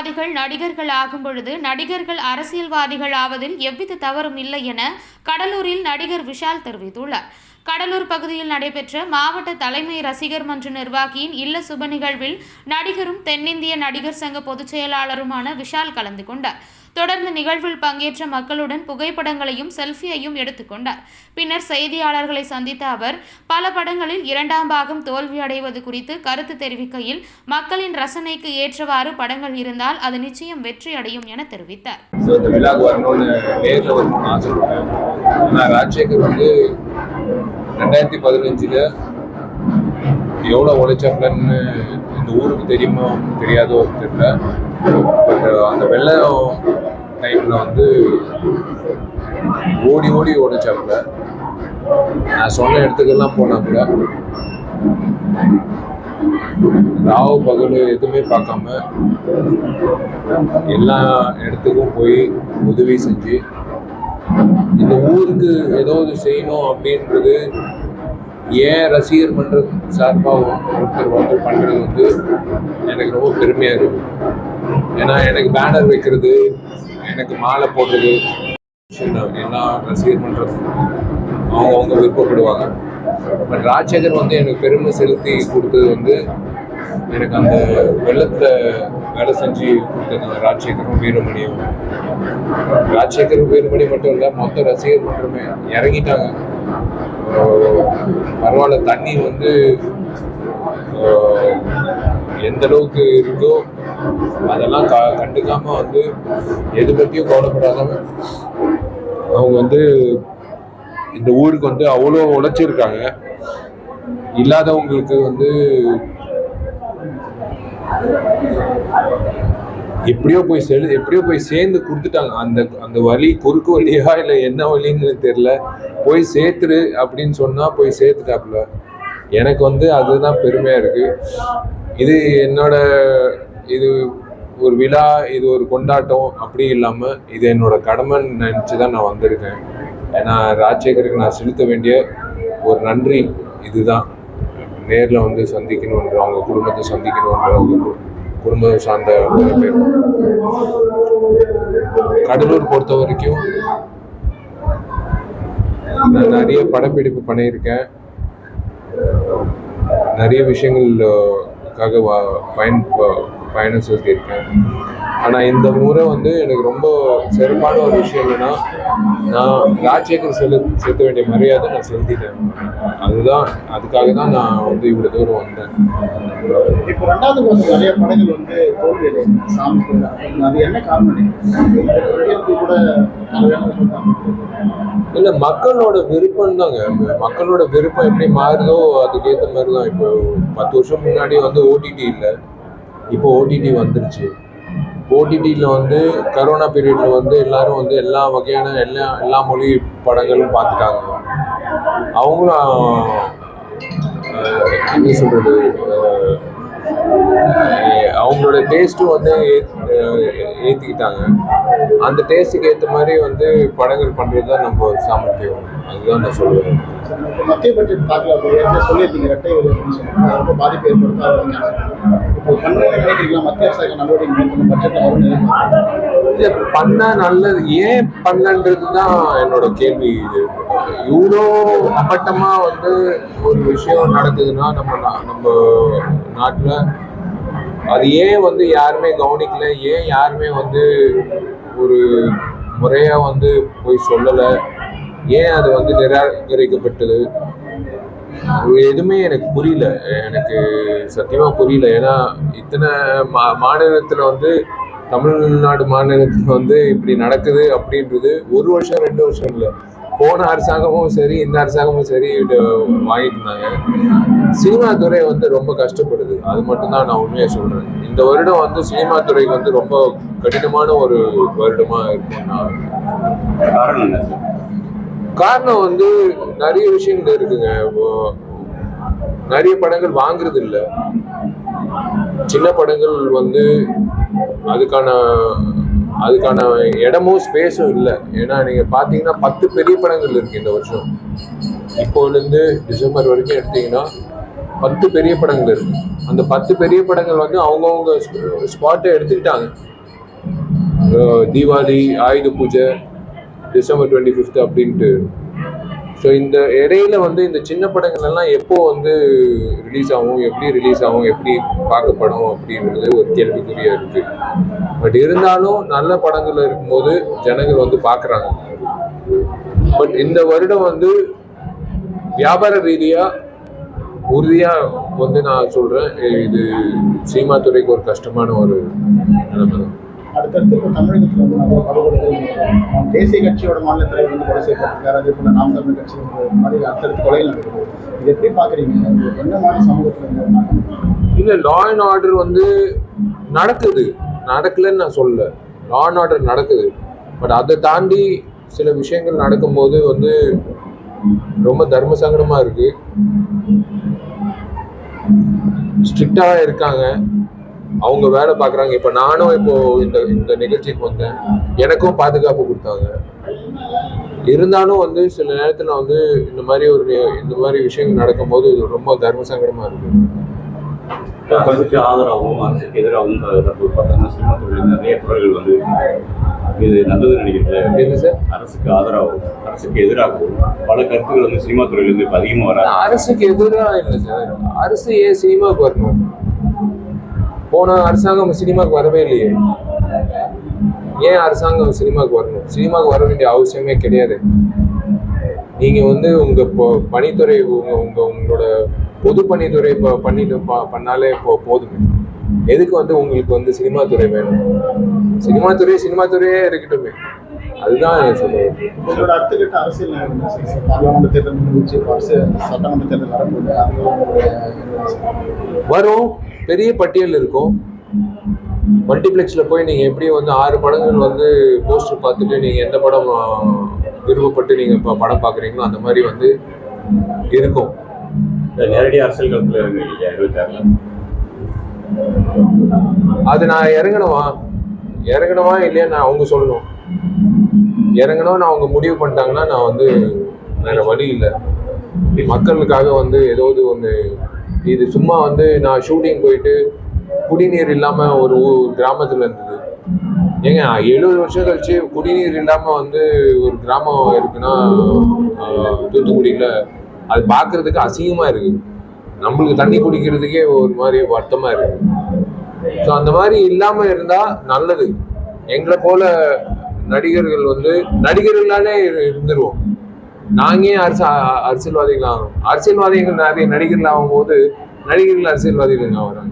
அரசியல்வாதிகள் நடிகர்கள் ஆகும் பொழுது நடிகர்கள் அரசியல்வாதிகள் ஆவதில் எவ்வித தவறும் இல்லை என கடலூரில் நடிகர் விஷால் தெரிவித்துள்ளார். கடலூர் பகுதியில் நடைபெற்ற மாவட்ட தலைமை ரசிகர் மன்ற நிர்வாகியின் இல்ல சுப நிகழ்வில் நடிகரும் தென்னிந்திய நடிகர் சங்க பொதுச் செயலாளருமான விஷால் கலந்து கொண்டார். தொடர்ந்து நிகழ்வில் பங்கேற்ற மக்களுடன் புகைப்படங்களையும் செல்ஃபியையும் எடுத்துக்கொண்டார். பின்னர் செய்தியாளர்களை சந்தித்த அவர் பல படங்களில் இரண்டாம் பாகம் தோல்வியடைவது குறித்து கருத்து தெரிவிக்கையில் மக்களின் ரசனைக்கு ஏற்றவாறு படங்கள் இருந்தால் அது நிச்சயம் வெற்றி அடையும் என தெரிவித்தார். ராஜசேகர் வந்து ரெண்டாயிரத்தி பதினஞ்சில் எவ்வளோ உழைச்சாங்கன்னு இந்த ஊருக்கு தெரியுமோ தெரியாதோ தெரியல. பட் uh, அந்த வெள்ளம் டைமில் வந்து ஓடி ஓடி உழைச்சாப்புல நான் சொன்ன இடத்துக்கெல்லாம் போனா கூட ராவு பகல் எதுவுமே பார்க்காம எல்லா இடத்துக்கும் போய் உதவி செஞ்சு இந்த ஊருக்கு ஏதாவது செய்யணும் அப்படின்றது ஏன் ரசிகர் மன்றம் சார்பாக ஒருத்தர் வந்து பண்ணுறது வந்து எனக்கு ரொம்ப பெருமையாக இருக்குது ஏன்னா எனக்கு பேனர் வைக்கிறது எனக்கு மாலை போடுறது எல்லா ரசிகர் மன்றம் அவங்கவுங்க விருப்பப்படுவாங்க. பட் ராஜசேகர் வந்து எனக்கு பெருமை செலுத்தி கொடுத்தது வந்து எனக்கு அந்த வெள்ளத்தில் வேலை செஞ்சு கொடுத்தது ராஜசேகரும் வீரமணியும். ராஜசேகரும் வீரமணி மட்டும் இல்லை மொத்த ரசிகர் மன்றமே இறங்கிட்டாங்க. பரவாயில்ல தண்ணி வந்து எந்த அளவுக்கு இருக்கோ அதெல்லாம் க கண்டுக்காம வந்து எது பற்றியும் கவலைப்படாதவங்க. அவங்க வந்து இந்த ஊருக்கு வந்து அவ்வளோ உழைச்சிருக்காங்க. இல்லாதவங்களுக்கு வந்து எப்படியோ போய் செலு எப்படியோ போய் சேர்ந்து கொடுத்துட்டாங்க. அந்த அந்த வழி குறுக்கு வழியா இல்லை என்ன வழின்னு தெரியல. போய் சேர்த்துரு அப்படின்னு சொன்னால் போய் சேர்த்துட்டாப்புல. எனக்கு வந்து அதுதான் பெருமையாக இருக்குது இது என்னோட இது ஒரு விழா இது ஒரு கொண்டாட்டம் அப்படி இல்லாமல் இது என்னோட கடமைன்னு நினச்சி தான் நான் வந்திருக்கேன். ஏன்னா ராஜசேகருக்கு நான் செலுத்த வேண்டிய ஒரு நன்றி இதுதான். நேரில் வந்து சந்திக்கணுன்ற அவங்க குடும்பத்தை சந்திக்கணுன்ற அவங்க குடும்பம் சார்ந்த பேர் கடலூர் பொறுத்த வரைக்கும் நான் நிறைய படப்பிடிப்பு பண்ணியிருக்கேன் நிறைய விஷயங்களுக்காக பயன் பயணம் செலுத்தியிருக்கேன் ஆனால் இந்த முறை வந்து எனக்கு ரொம்ப சிறப்பான ஒரு விஷயம் என்னன்னா நான் ராஜசேகர் செலு செலுத்த வேண்டிய மரியாதை நான் செலுத்திட்டேன். அதுதான் அதுக்காக தான் நான் வந்து இவ்வளோ தூரம் வந்தேன். இப்போ ரெண்டாவது வருஷம் நிறைய படங்கள் வந்து தோல்வி அடையுது. சாமி கூட. அது என்ன காரணம்? இல்லை மக்களோட விருப்பம் தாங்க. மக்களோட விருப்பம் எப்படி மாறுதோ அதுக்கேற்ற மாதிரி தான். இப்போ பத்து வருஷம் முன்னாடி வந்து ஓடிடி இல்லை. இப்போ ஓடிடி வந்துருச்சு. ஓடிடியில் வந்து கரோனா பீரியடில் வந்து எல்லாரும் வந்து எல்லா வகையான எல்லா எல்லா மொழி படங்களும் பார்த்துட்டாங்க. அவங்களும் என்ன சொல்கிறது அவங்களோட டேஸ்ட்டும் வந்து ஏற்றிக்கிட்டாங்க அந்த டேஸ்ட்டுக்கு ஏற்ற மாதிரி வந்து படங்கள் பண்ணுறது தான் நம்ம சாமர்த்தியம். அதுதான் நான் சொல்லுவேன். மத்திய பட்ஜெட் தாக்கல ஏற்கனவே சொல்லியிருந்தீங்க ரெட்டை ஒரு அப்படின்னு ரொம்ப பாதிப்பு ஏற்படுத்தாதுன்னு இப்போ பண்ண நினைக்கிறீங்களா மத்திய அரசாங்க நடவடிக்கை மேற்கொண்டு பட்ஜெட்டில் வரும்னு இல்லை நல்லது. ஏன் பண்ணன்றது தான் என்னோட கேள்வி. இது இவ்வளோ அப்பட்டமாக வந்து ஒரு விஷயம் நடக்குதுன்னா நம்ம நா- நம்ம நாட்டில் அது ஏன் வந்து யாருமே கவனிக்கல? ஏன் யாருமே வந்து ஒரு முறையாக வந்து போய் சொல்லலை? ஏன் அது வந்து நிராகரிக்கப்பட்டது? எதுவுமே எனக்கு புரியல. எனக்கு சத்தியமா புரியல. ஏன்னா இத்தனை மா மாநிலத்தில் வந்து தமிழ்நாடு மாநிலத்தில் வந்து இப்படி நடக்குது அப்படின்றது ஒரு வருஷம் ரெண்டு வருஷம் இல்லை. போன அரசாங்கமும் சரி இந்த அரசாங்கமும் சரி வாங்கிட்டு இருந்தாங்க சினிமா துறை வந்து ரொம்ப கஷ்டப்படுது. அது மட்டும்தான் நான் உண்மையாக சொல்றேன். இந்த வருடம் வந்து சினிமா துறைக்கு வந்து ரொம்ப கடினமான ஒரு வருடமா இருக்கும் நான் காரணம் காரணம் வந்து நிறைய விஷயங்கள் இருக்குங்க. இப்போ நிறைய படங்கள் வாங்குறது இல்லை சின்ன படங்கள் வந்து அதுக்கான அதுக்கான இடமும் ஸ்பேஸும் இல்லை. ஏன்னா நீங்கள் பார்த்தீங்கன்னா பத்து பெரிய படங்கள் இருக்கு இந்த வருஷம். இப்போலேருந்து டிசம்பர் வரைக்கும் எடுத்தீங்கன்னா பத்து பெரிய படங்கள் இருக்கு. அந்த பத்து பெரிய படங்கள் வந்து அவங்கவுங்க ஸ்பாட்டை எடுத்துக்கிட்டாங்க. Deepavali Ayudha Puja December twenty fifth அப்படின்ட்டு. ஸோ இந்த இடையில வந்து இந்த சின்ன படங்கள் எல்லாம் எப்போ வந்து ரிலீஸ் ஆகும் எப்படி ரிலீஸ் ஆகும் எப்படி பார்க்கப்படும் அப்படின்றது ஒரு கேள்விக்குறியா இருக்கு. பட் இருந்தாலும் நல்ல படங்கள் இருக்கும்போது ஜனங்கள் வந்து பார்க்குறாங்க. பட் இந்த வருடம் வந்து வியாபார ரீதியா உறுதியா வந்து நான் சொல்றேன் இது சினிமா துறைக்கு ஒரு கஷ்டமான ஒரு நிலைமை தான். அடுத்தடுத்து இப்போ தமிழகத்தில் வந்து நம்ம படுகொலைகள் தேசிய கட்சியோட மாநில தலைவர் வந்து கொலை செய்யப்பட்டிருக்காரு. அதே போல நாம் தமிழ் கட்சி மாதிரி அடுத்தடுத்து கொலை நடக்குது. இது எப்படி பார்க்குறீங்க என்ன மாதிரி சமூகத்தில் இல்லை இல்ல லா அண்ட் ஆர்டர் வந்து நடக்குது. நடக்கலன்னு நான் சொல்லல. லா அண்ட் ஆர்டர் நடக்குது. பட் அதை தாண்டி சில விஷயங்கள் நடக்கும்போது வந்து ரொம்ப தர்ம சங்கடமா இருக்கு. ஸ்ட்ரிக்டாக இருக்காங்க. அவங்க வேலை பார்க்குறாங்க. இப்போ நானும் இப்போ இந்த இந்த நிகழ்ச்சிக்கு வந்தேன். எனக்கும் பாதுகாப்பு கொடுத்தாங்க. இருந்தாலும் வந்து சில நேரத்தில் வந்து இந்த மாதிரி ஒரு இந்த மாதிரி விஷயங்கள் நடக்கும்போது இது ரொம்ப தர்ம சங்கடமா இருக்கு அரசுக்கு ஆதரவாகவும் அரசுக்கு எதிராகவும் பார்த்தீங்கன்னா சினிமா துறையில் நிறைய குரல்கள் வந்து இது நல்லது நினைக்கிறேன் எது சார்? அரசுக்கு ஆதரவாகவும் அரசுக்கு எதிராகவும் பல கருத்துக்கள் வந்து சினிமா துறையிலேருந்து இப்போ அதிகமாக வராது. அரசுக்கு எதிராக இல்லை சார். அரசு ஏன் சினிமாவுக்கு வரணும்? போன அரசாங்கம் சினிமாவுக்கு வரவே இல்லையே. ஏன் அரசாங்கம் சினிமாவுக்கு வரணும்? சினிமாவுக்கு வர வேண்டிய அவசியமே கிடையாது. நீங்க வந்து உங்க பொ- பணித்துறை உங்க உங்க உங்களோட பொது பணித்துறை இப்போ பண்ணிட்டு ப- பண்ணாலே போ போதுமே எதுக்கு வந்து உங்களுக்கு வந்து சினிமா துறை வேணும்? சினிமா துறை சினிமா துறையே இருக்கட்டுமே. அதுதான் சொல்லுவேன். உங்களோட அரசியல் தேர்தல் முடிஞ்சு இப்போ சட்டமன்ற தேர்தல்? வரும். பெரிய பட்டியல் இருக்கும். மல்டிப்ளெக்ஸில் போய் நீங்கள் எப்படி வந்து ஆறு படங்கள் வந்து போஸ்டர் பார்த்துட்டு நீங்கள் எந்த படம் விருப்பப்பட்டு நீங்கள் இப்போ படம் பார்க்குறீங்களோ அந்த மாதிரி வந்து இருக்கும். நேரடி அரசியல் களத்தில் இறங்குறீங்க அது நான் இறங்கணுமா? இறங்கணுமா இல்லையா நான் அவங்க சொல்லணும். இறங்கணும் நான் அவங்க முடிவு பண்ணிட்டாங்கன்னா நான் வந்து வேற வழி இல்லை. மக்களுக்காக வந்து ஏதாவது ஒன்று இது சும்மா வந்து நான் ஷூட்டிங் போயிட்டு குடிநீர் இல்லாமல் ஒரு கிராமத்தில் இருந்தது. ஏங்க எழுபது வருஷம் கழிச்சு குடிநீர் இல்லாமல் வந்து ஒரு கிராமம் இருக்குன்னா தூத்துக்குடியில் அது பார்க்கறதுக்கு அசிங்கமாக இருக்குது நம்மளுக்கு தண்ணி குடிக்கிறதுக்கே ஒரு மாதிரி வருத்தமாக இருக்கு. ஸோ அந்த மாதிரி இல்லாமல் இருந்தால் நல்லது. எங்களை போல நடிகர்கள் வந்து நடிகர்களாலே இருந்துருவோம். நாங்க ஏன் அரசு அரசியல்வாதிகள் ஆகணும் அரசியல்வாதிகள் நிறைய நடிகர்கள் ஆகும்போது நடிகர்கள் அரசியல்வாதிகள் ஆகிறாங்க